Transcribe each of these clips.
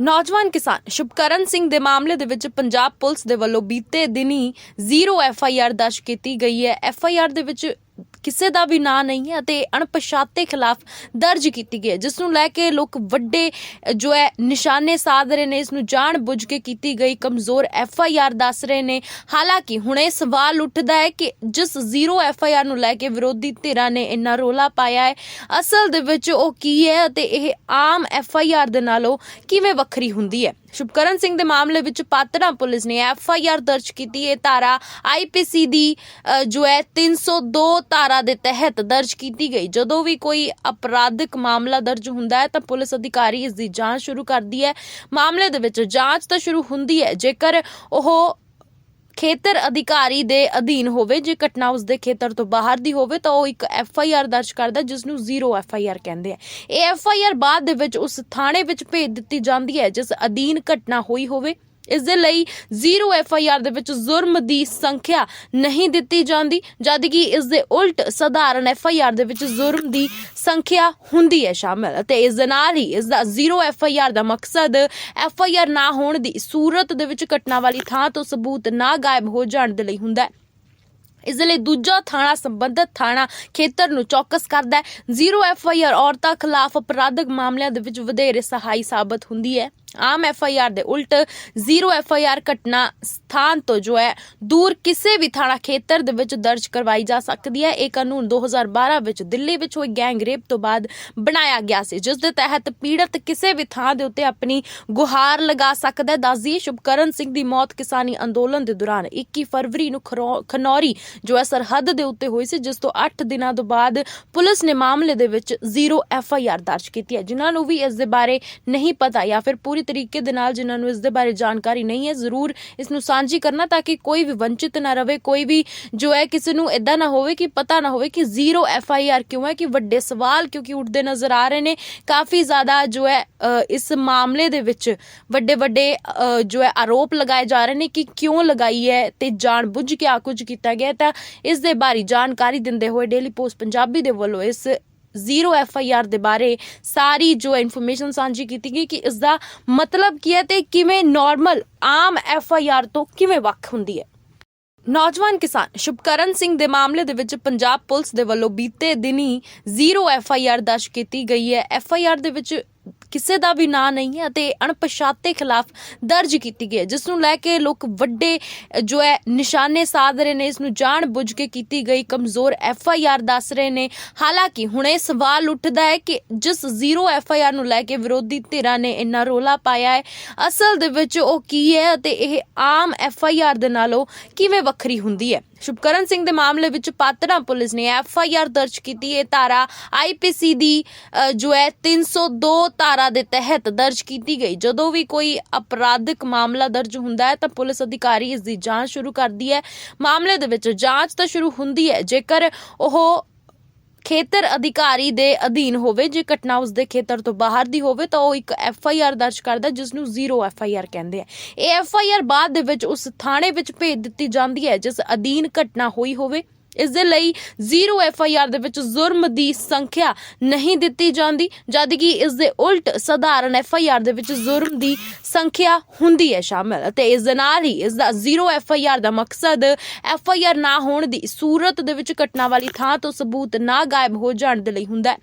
ਨੌਜਵਾਨ ਕਿਸਾਨ ਸ਼ੁਭਕਰਨ ਸਿੰਘ ਦੇ ਮਾਮਲੇ ਦੇ ਵਿੱਚ ਪੰਜਾਬ ਪੁਲਿਸ ਦੇ ਵੱਲੋਂ ਬੀਤੇ ਦਿਨੀ ਜ਼ੀਰੋ ਐਫ ਆਈ ਆਰ ਦਰਜ ਕੀਤੀ ਗਈ ਹੈ। ਐਫ ਆਈ ਆਰ ਦੇ ਵਿੱਚ ਕਿਸੇ ਦਾ ਵੀ ਨਾਂ ਨਹੀਂ ਹੈ ਅਤੇ ਅਣਪਛਾਤੇ ਖਿਲਾਫ ਦਰਜ ਕੀਤੀ ਗਈ ਹੈ, ਜਿਸ ਨੂੰ ਲੈ ਕੇ ਲੋਕ ਵੱਡੇ ਜੋ ਹੈ, ਨਿਸ਼ਾਨੇ ਸਾਧ ਰਹੇ ਨੇ, ਇਸ ਨੂੰ ਜਾਣ ਬੁੱਝ ਕੇ ਕੀਤੀ ਗਈ ਕਮਜ਼ੋਰ ਐਫ ਆਈ ਆਰ ਦੱਸ ਰਹੇ ਨੇ। ਹਾਲਾਂਕਿ ਹੁਣ ਇਹ ਸਵਾਲ ਉੱਠਦਾ ਹੈ ਕਿ ਜਿਸ ਜ਼ੀਰੋ ਐਫ ਆਈ ਆਰ ਨੂੰ ਲੈ ਕੇ ਵਿਰੋਧੀ ਧਿਰਾਂ ਨੇ ਇੰਨਾ ਰੋਲਾ ਪਾਇਆ ਹੈ, ਅਸਲ ਦੇ ਵਿੱਚ ਉਹ ਕੀ ਹੈ ਅਤੇ ਇਹ ਆਮ ਐਫ ਆਈ ਆਰ ਦੇ ਨਾਲੋਂ ਕਿਵੇਂ ਵੱਖਰੀ ਹੁੰਦੀ ਹੈ? ਸ਼ੁਭਕਰਨ ਸਿੰਘ ਦੇ ਮਾਮਲੇ ਵਿੱਚ ਪਾਤੜਾ ਪੁਲਿਸ ਨੇ ਐਫ ਆਈ ਆਰ ਦਰਜ ਕੀਤੀ। ਹੈ ਧਾਰਾ ਆਈ ਪੀ ਸੀ ਦੀ ਜੋ ਹੈ 302 ਧਾਰਾ ਦੇ ਤਹਿਤ ਦਰਜ ਕੀਤੀ ਗਈ। ਜਦੋਂ ਵੀ ਕੋਈ ਅਪਰਾਧਿਕ ਮਾਮਲਾ ਦਰਜ ਹੁੰਦਾ ਹੈ, ਤਾਂ ਪੁਲਿਸ ਅਧਿਕਾਰੀ ਇਸ ਦੀ ਜਾਂਚ ਸ਼ੁਰੂ ਕਰਦੀ ਹੈ। ਮਾਮਲੇ ਦੇ ਵਿੱਚ ਜਾਂਚ ਤਾਂ ਸ਼ੁਰੂ ਹੁੰਦੀ ਹੈ, ਜੇਕਰ ਉਹ ਖੇਤਰ ਅਧਿਕਾਰੀ ਦੇ ਅਧੀਨ ਹੋਵੇ, ਜੇ ਘਟਨਾ ਉਸ ਦੇ ਖੇਤਰ ਤੋਂ ਬਾਹਰ ਦੀ ਹੋਵੇ, ਤਾਂ ਉਹ ਇੱਕ ਐਫ ਆਈ ਆਰ ਦਰਜ ਕਰਦਾ ਜਿਸ ਨੂੰ ਜ਼ੀਰੋ ਐਫ ਆਈ ਆਰ ਕਹਿੰਦੇ ਆ। ਇਹ ਐਫ ਆਈ ਆਰ ਬਾਅਦ ਦੇ ਵਿੱਚ ਉਸ ਥਾਣੇ ਵਿੱਚ ਭੇਜ ਦਿੱਤੀ ਜਾਂਦੀ ਹੈ, ਜਿਸ ਅਧੀਨ ਘਟਨਾ ਹੋਈ ਹੋਵੇ। ਇਸ ਦੇ ਲਈ ਜ਼ੀਰੋ ਐਫ ਆਈ ਆਰ ਦੇ ਵਿੱਚ ਜ਼ੁਰਮ ਦੀ ਸੰਖਿਆ ਨਹੀਂ ਦਿੱਤੀ ਜਾਂਦੀ ਜਦ ਕਿ ਇਸ ਦੇ ਉਲਟ ਸਧਾਰਨ ਐਫ ਆਈ ਆਰ ਦੇ ਵਿੱਚ ਜ਼ੁਰਮ ਦੀ ਸੰਖਿਆ ਹੁੰਦੀ ਹੈ ਸ਼ਾਮਲ। ਅਤੇ ਇਸ ਦੇ ਨਾਲ ਹੀ ਇਸ ਦਾ ਜ਼ੀਰੋ ਐਫ ਆਈ ਆਰ ਦਾ ਮਕਸਦ ਐਫ ਆਈ ਆਰ ਨਾ ਹੋਣ ਦੀ ਸੂਰਤ ਦੇ ਵਿੱਚ ਘਟਨਾ ਵਾਲੀ ਥਾਂ ਤੋਂ ਸਬੂਤ ਨਾ ਗਾਇਬ ਹੋ ਜਾਣ ਦੇ ਲਈ ਹੁੰਦਾ ਹੈ। ਇਸ ਲਈ ਦੂਜਾ ਥਾਣਾ ਸੰਬੰਧਤ ਥਾਣਾ ਖੇਤਰ ਨੂੰ ਚੌਕਸ ਕਰਦਾ ਹੈ। ਜ਼ੀਰੋ ਐਫ ਆਈ ਆਰ ਔਰਤਾਂ ਖਿਲਾਫ ਅਪਰਾਧਿਕ ਮਾਮਲਿਆਂ ਦੇ ਵਿੱਚ ਵਧੇਰੇ ਸਹਾਈ ਸਾਬਤ ਹੁੰਦੀ ਹੈ। ਆਮ ਐਫ ਆਈ ਆਰ ਦੇ ਉਲਟ ਜ਼ੀਰੋ ਐਫ ਆਈ ਆਰ ਘਟਨਾ ਸਥਾਨ ਤੋਂ ਜੋ ਹੈ, ਦੂਰ ਕਿਸੇ ਵੀ ਥਾਣਾ ਖੇਤਰ ਦੇ ਵਿੱਚ ਦਰਜ ਕਰਵਾਈ ਜਾ ਸਕਦੀ ਹੈ। ਇਹ ਕਾਨੂੰਨ 2012 ਵਿੱਚ ਦਿੱਲੀ ਵਿੱਚ ਹੋਈ ਗੈਂਗ ਰੇਪ ਤੋਂ ਬਾਅਦ ਬਣਾਇਆ ਗਿਆ ਸੀ, ਜਿਸ ਦੇ ਤਹਿਤ ਪੀੜਤ ਕਿਸੇ ਵੀ ਥਾਂ ਦੇ ਉੱਤੇ ਆਪਣੀ ਗੁਹਾਰ ਲਗਾ ਸਕਦਾ ਹੈ। ਦੱਸਦੀਏ ਸ਼ੁਭਕਰਨ ਸਿੰਘ ਦੀ ਮੌਤ ਕਿਸਾਨੀ ਅੰਦੋਲਨ ਦੇ ਦੌਰਾਨ 21 ਫਰਵਰੀ ਨੂੰ ਖਰੋ- ਖਨੌਰੀ ਜੋ ਹੈ ਸਰਹੱਦ ਦੇ ਉੱਤੇ ਹੋਈ ਸੀ, ਜਿਸ ਤੋਂ 8 ਦਿਨਾਂ ਤੋਂ ਬਾਅਦ ਪੁਲਿਸ ਨੇ ਮਾਮਲੇ ਦੇ ਵਿੱਚ ਜ਼ੀਰੋ ਐਫ ਆਈ ਆਰ ਦਰਜ ਕੀਤੀ ਹੈ। ਜਿਨ੍ਹਾਂ ਨੂੰ ਵੀ ਇਸ ਦੇ ਬਾਰੇ ਨਹੀਂ ਪਤਾ ਜਾਂ ਫਿਰ ਪੂਰੀ ਤਰੀਕੇ ਦੇ ਨਾਲ ਜਿਨ੍ਹਾਂ ਨੂੰ ਇਸ ਦੇ ਬਾਰੇ ਜਾਣਕਾਰੀ ਨਹੀਂ ਹੈ, ਜ਼ਰੂਰ ਇਸ ਨੂੰ ਸਾਂਝੀ ਕਰਨਾ ਤਾਂ ਕਿ ਕੋਈ ਵੀ ਵੰਚਿਤ ਨਾ ਰਵੇ, ਕੋਈ ਵੀ ਜੋ ਹੈ ਕਿਸੇ ਨੂੰ ਇਦਾਂ ਨਾ ਹੋਵੇ ਕਿ ਪਤਾ ਨਾ ਹੋਵੇ ਕਿ ਜ਼ੀਰੋ ਐਫ ਆਈ ਆਰ ਕਿਉਂ ਹੈ, ਕਿ ਵੱਡੇ ਸਵਾਲ ਕਿਉਂਕਿ ਉੱਠਦੇ ਨਜ਼ਰ ਆ ਰਹੇ ਨੇ। ਕਾਫੀ ਜ਼ਿਆਦਾ ਜੋ ਹੈ ਇਸ ਮਾਮਲੇ ਦੇ ਵਿੱਚ ਵੱਡੇ ਵੱਡੇ ਜੋ ਹੈ ਆਰੋਪ ਲਗਾਏ ਜਾ ਰਹੇ ਨੇ ਕਿ ਕਿਉਂ ਲਗਾਈ ਹੈ ਤੇ ਜਾਣ ਕੇ ਆ ਕੁਝ ਕੀਤਾ ਗਿਆ ਤਾਂ ਇਸ ਦੇ ਬਾਰੇ ਜਾਣਕਾਰੀ ਦਿੰਦੇ ਹੋਏ ਡੇਲੀ ਪੋਸਟ ਪੰਜਾਬੀ ਦੇ ਵੱਲੋਂ ਇਸ ਜ਼ੀਰੋ ਐਫ ਆਈ ਆਰ ਦੇ ਬਾਰੇ ਸਾਰੀ ਜੋ ਇਨਫੋਰਮੇਸ਼ਨ ਸਾਂਝੀ ਕੀਤੀ ਗਈ ਕਿ ਇਸ ਦਾ ਮਤਲਬ ਕੀ ਹੈ ਤੇ ਕਿਵੇਂ ਨਾਰਮਲ ਆਮ ਐਫ ਆਈ ਆਰ ਤੋਂ ਕਿਵੇਂ ਵੱਖ ਹੁੰਦੀ ਹੈ। ਨੌਜਵਾਨ ਕਿਸਾਨ ਸ਼ੁਭਕਰਨ ਸਿੰਘ ਦੇ ਮਾਮਲੇ ਦੇ ਵਿੱਚ ਪੰਜਾਬ ਪੁਲਿਸ ਦੇ ਵੱਲੋਂ ਬੀਤੇ ਦਿਨੀ ਜ਼ੀਰੋ ਐਫ ਆਈ ਆਰ ਦਰਜ ਕੀਤੀ ਗਈ ਹੈ। ਐਫ ਆਈ ਆਰ ਦੇ ਵਿੱਚ ਕਿਸੇ ਦਾ ਵੀ ਨਾਂ ਨਹੀਂ ਹੈ ਅਤੇ ਅਣਪਛਾਤੇ ਖਿਲਾਫ ਦਰਜ ਕੀਤੀ ਗਈ ਹੈ, ਜਿਸ ਨੂੰ ਲੈ ਕੇ ਲੋਕ ਵੱਡੇ ਜੋ ਹੈ, ਨਿਸ਼ਾਨੇ ਸਾਧ ਰਹੇ ਨੇ, ਇਸ ਨੂੰ ਜਾਣ ਬੁੱਝ ਕੇ ਕੀਤੀ ਗਈ ਕਮਜ਼ੋਰ ਐਫ ਆਈ ਆਰ ਦੱਸ ਰਹੇ ਨੇ। ਹਾਲਾਂਕਿ ਹੁਣ ਇਹ ਸਵਾਲ ਉੱਠਦਾ ਹੈ ਕਿ ਜਿਸ ਜ਼ੀਰੋ ਐਫ ਆਈ ਆਰ ਨੂੰ ਲੈ ਕੇ ਵਿਰੋਧੀ ਧਿਰਾਂ ਨੇ ਇੰਨਾ ਰੋਲਾ ਪਾਇਆ ਹੈ, ਅਸਲ ਦੇ ਵਿੱਚ ਉਹ ਕੀ ਹੈ ਅਤੇ ਇਹ ਆਮ ਐਫ ਆਈ ਆਰ ਦੇ ਨਾਲੋਂ ਕਿਵੇਂ ਵੱਖਰੀ ਹੁੰਦੀ ਹੈ? ਸ਼ੁਭਕਰਨ ਸਿੰਘ ਦੇ ਮਾਮਲੇ ਵਿੱਚ ਪਾਤੜਾ ਪੁਲਿਸ ਨੇ ਐਫ ਆਈ ਆਰ ਦਰਜ ਕੀਤੀ। ਹੈ ਧਾਰਾ ਆਈ ਪੀ ਸੀ ਦੀ ਜੋ ਹੈ 302 ਧਾਰਾ ਦੇ ਤਹਿਤ ਦਰਜ ਕੀਤੀ ਗਈ। ਜਦੋਂ ਵੀ ਕੋਈ ਅਪਰਾਧਿਕ ਮਾਮਲਾ ਦਰਜ ਹੁੰਦਾ ਹੈ, ਤਾਂ ਪੁਲਿਸ ਅਧਿਕਾਰੀ ਇਸ ਦੀ ਜਾਂਚ ਸ਼ੁਰੂ ਕਰਦੀ ਹੈ। ਮਾਮਲੇ ਦੇ ਵਿੱਚ ਜਾਂਚ ਤਾਂ ਸ਼ੁਰੂ ਹੁੰਦੀ ਹੈ, ਜੇਕਰ ਉਹ ਖੇਤਰ ਅਧਿਕਾਰੀ ਦੇ ਅਧੀਨ ਹੋਵੇ, ਜੇ ਘਟਨਾ ਉਸ ਦੇ ਖੇਤਰ ਤੋਂ ਬਾਹਰ ਦੀ ਹੋਵੇ, ਤਾਂ ਉਹ ਇੱਕ ਐਫ ਆਈ ਆਰ ਦਰਜ ਕਰਦਾ ਜਿਸ ਨੂੰ ਜ਼ੀਰੋ ਐਫ ਆਈ ਆਰ ਕਹਿੰਦੇ ਆ। ਇਹ ਐਫ ਆਈ ਆਰ ਬਾਅਦ ਦੇ ਵਿੱਚ ਉਸ ਥਾਣੇ ਵਿੱਚ ਭੇਜ ਦਿੱਤੀ ਜਾਂਦੀ ਹੈ, ਜਿਸ ਅਧੀਨ ਘਟਨਾ ਹੋਈ ਹੋਵੇ। ਇਸ ਦੇ ਲਈ ਜ਼ੀਰੋ ਐਫ ਆਈ ਆਰ ਦੇ ਵਿੱਚ ਜ਼ੁਰਮ ਦੀ ਸੰਖਿਆ ਨਹੀਂ ਦਿੱਤੀ ਜਾਂਦੀ ਜਦ ਕਿ ਇਸ ਦੇ ਉਲਟ ਸਧਾਰਨ ਐਫ ਆਈ ਆਰ ਦੇ ਵਿੱਚ ਜ਼ੁਰਮ ਦੀ ਸੰਖਿਆ ਹੁੰਦੀ ਹੈ ਸ਼ਾਮਲ। ਅਤੇ ਇਸ ਦੇ ਨਾਲ ਹੀ ਇਸ ਦਾ ਜ਼ੀਰੋ ਐਫ ਆਈ ਆਰ ਦਾ ਮਕਸਦ ਐਫ ਆਈ ਆਰ ਨਾ ਹੋਣ ਦੀ ਸੂਰਤ ਦੇ ਵਿੱਚ ਘਟਨਾ ਵਾਲੀ ਥਾਂ ਤੋਂ ਸਬੂਤ ਨਾ ਗਾਇਬ ਹੋ ਜਾਣ ਦੇ ਲਈ ਹੁੰਦਾ ਹੈ।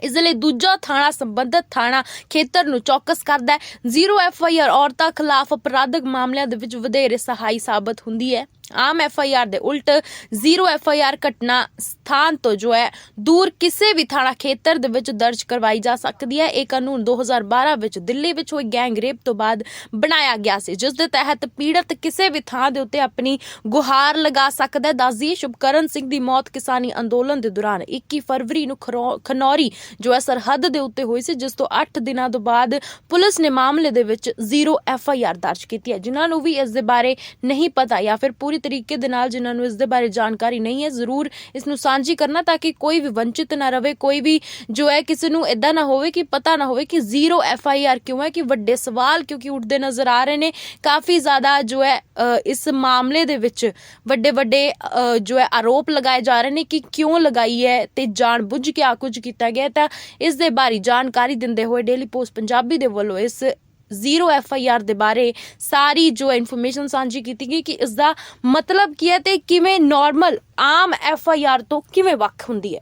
ਇਸ ਲਈ ਦੂਜਾ ਥਾਣਾ ਸੰਬੰਧਤ ਥਾਣਾ ਖੇਤਰ ਨੂੰ ਚੌਕਸ ਕਰਦਾ ਹੈ। ਜ਼ੀਰੋ ਐਫ ਆਈ ਆਰ ਔਰਤਾਂ ਖਿਲਾਫ ਅਪਰਾਧਕ ਮਾਮਲਿਆਂ ਦੇ ਵਿੱਚ ਵਧੇਰੇ ਸਹਾਈ ਸਾਬਤ ਹੁੰਦੀ ਹੈ। ਆਮ ਐਫ ਆਈ ਆਰ ਦੇ ਉਲਟ ਜ਼ੀਰੋ ਐਫ ਆਈ ਆਰ ਘਟਨਾ ਸਥਾਨ ਤੋਂ ਜੋ ਹੈ, ਦੂਰ ਕਿਸੇ ਵੀ ਥਾਣਾ ਖੇਤਰ ਦੇ ਵਿੱਚ ਦਰਜ ਕਰਵਾਈ ਜਾ ਸਕਦੀ ਹੈ। ਇਹ ਕਾਨੂੰਨ 2012 ਵਿੱਚ ਦਿੱਲੀ ਵਿੱਚ ਹੋਈ ਗੈਂਗ ਰੇਪ ਤੋਂ ਬਾਅਦ ਬਣਾਇਆ ਗਿਆ ਸੀ, ਜਿਸ ਦੇ ਤਹਿਤ ਪੀੜਤ ਕਿਸੇ ਵੀ ਥਾਂ ਦੇ ਉੱਤੇ ਆਪਣੀ ਗੁਹਾਰ ਲਗਾ ਸਕਦਾ ਹੈ। ਦੱਸਦੀਏ ਸ਼ੁਭਕਰਨ ਸਿੰਘ ਦੀ ਮੌਤ ਕਿਸਾਨੀ ਅੰਦੋਲਨ ਦੇ ਦੌਰਾਨ 21 ਫਰਵਰੀ ਨੂੰ ਖਰੋ- ਖਨੌਰੀ ਜੋ ਹੈ, ਸਰਹੱਦ ਦੇ ਉੱਤੇ ਹੋਈ ਸੀ, ਜਿਸ ਤੋਂ 8 ਦਿਨਾਂ ਤੋਂ ਬਾਅਦ ਪੁਲਿਸ ਨੇ ਮਾਮਲੇ ਦੇ ਵਿੱਚ ਜ਼ੀਰੋ ਐਫ ਆਈ ਆਰ ਦਰਜ ਕੀਤੀ ਹੈ। ਜਿਨ੍ਹਾਂ ਨੂੰ ਵੀ ਇਸ ਦੇ ਬਾਰੇ ਨਹੀਂ ਪਤਾ ਜਾਂ ਫਿਰ ਪੂਰੀ ਤਰੀਕੇ ਦੇ ਨਾਲ ਜਿਨ੍ਹਾਂ ਨੂੰ ਇਸ ਦੇ ਬਾਰੇ ਜਾਣਕਾਰੀ ਨਹੀਂ ਹੈ, ਜ਼ਰੂਰ ਇਸ ਨੂੰ ਸਾਂਝੀ ਕਰਨਾ ਤਾਂ ਕਿ ਕੋਈ ਵੀ ਵੰਚਿਤ ਨਾ ਰਵੇ, ਕੋਈ ਵੀ ਜੋ ਹੈ ਕਿਸੇ ਨੂੰ ਇਦਾਂ ਨਾ ਹੋਵੇ ਕਿ ਪਤਾ ਨਾ ਹੋਵੇ ਕਿ ਜ਼ੀਰੋ ਐਫ ਆਈ ਆਰ ਕਿਉਂ ਹੈ, ਕਿ ਵੱਡੇ ਸਵਾਲ ਕਿਉਂਕਿ ਉੱਠਦੇ ਨਜ਼ਰ ਆ ਰਹੇ ਨੇ। ਕਾਫੀ ਜ਼ਿਆਦਾ ਜੋ ਹੈ ਇਸ ਮਾਮਲੇ ਦੇ ਵਿੱਚ ਵੱਡੇ ਵੱਡੇ ਜੋ ਹੈ ਆਰੋਪ ਲਗਾਏ ਜਾ ਰਹੇ ਨੇ ਕਿ ਕਿਉਂ ਲਗਾਈ ਹੈ ਤੇ ਜਾਣ ਬੁੱਝ ਕੇ ਆ ਕੁਝ ਕੀਤਾ ਗਿਆ ਤਾਂ ਇਸ ਦੇ ਬਾਰੇ ਜਾਣਕਾਰੀ ਦਿੰਦੇ ਹੋਏ ਡੇਲੀ ਪੋਸਟ ਪੰਜਾਬੀ ਦੇ ਵੱਲੋਂ ਇਸ ਜ਼ੀਰੋ ਐਫ ਆਈ ਆਰ ਦੇ ਬਾਰੇ ਸਾਰੀ ਜੋ ਇਨਫੋਰਮੇਸ਼ਨ ਸਾਂਝੀ ਕੀਤੀ ਗਈ ਕਿ ਇਸ ਦਾ ਮਤਲਬ ਕੀ ਹੈ ਤੇ ਕਿਵੇਂ ਨਾਰਮਲ ਆਮ ਐਫ ਆਈ ਆਰ ਤੋਂ ਕਿਵੇਂ ਵੱਖ ਹੁੰਦੀ ਹੈ।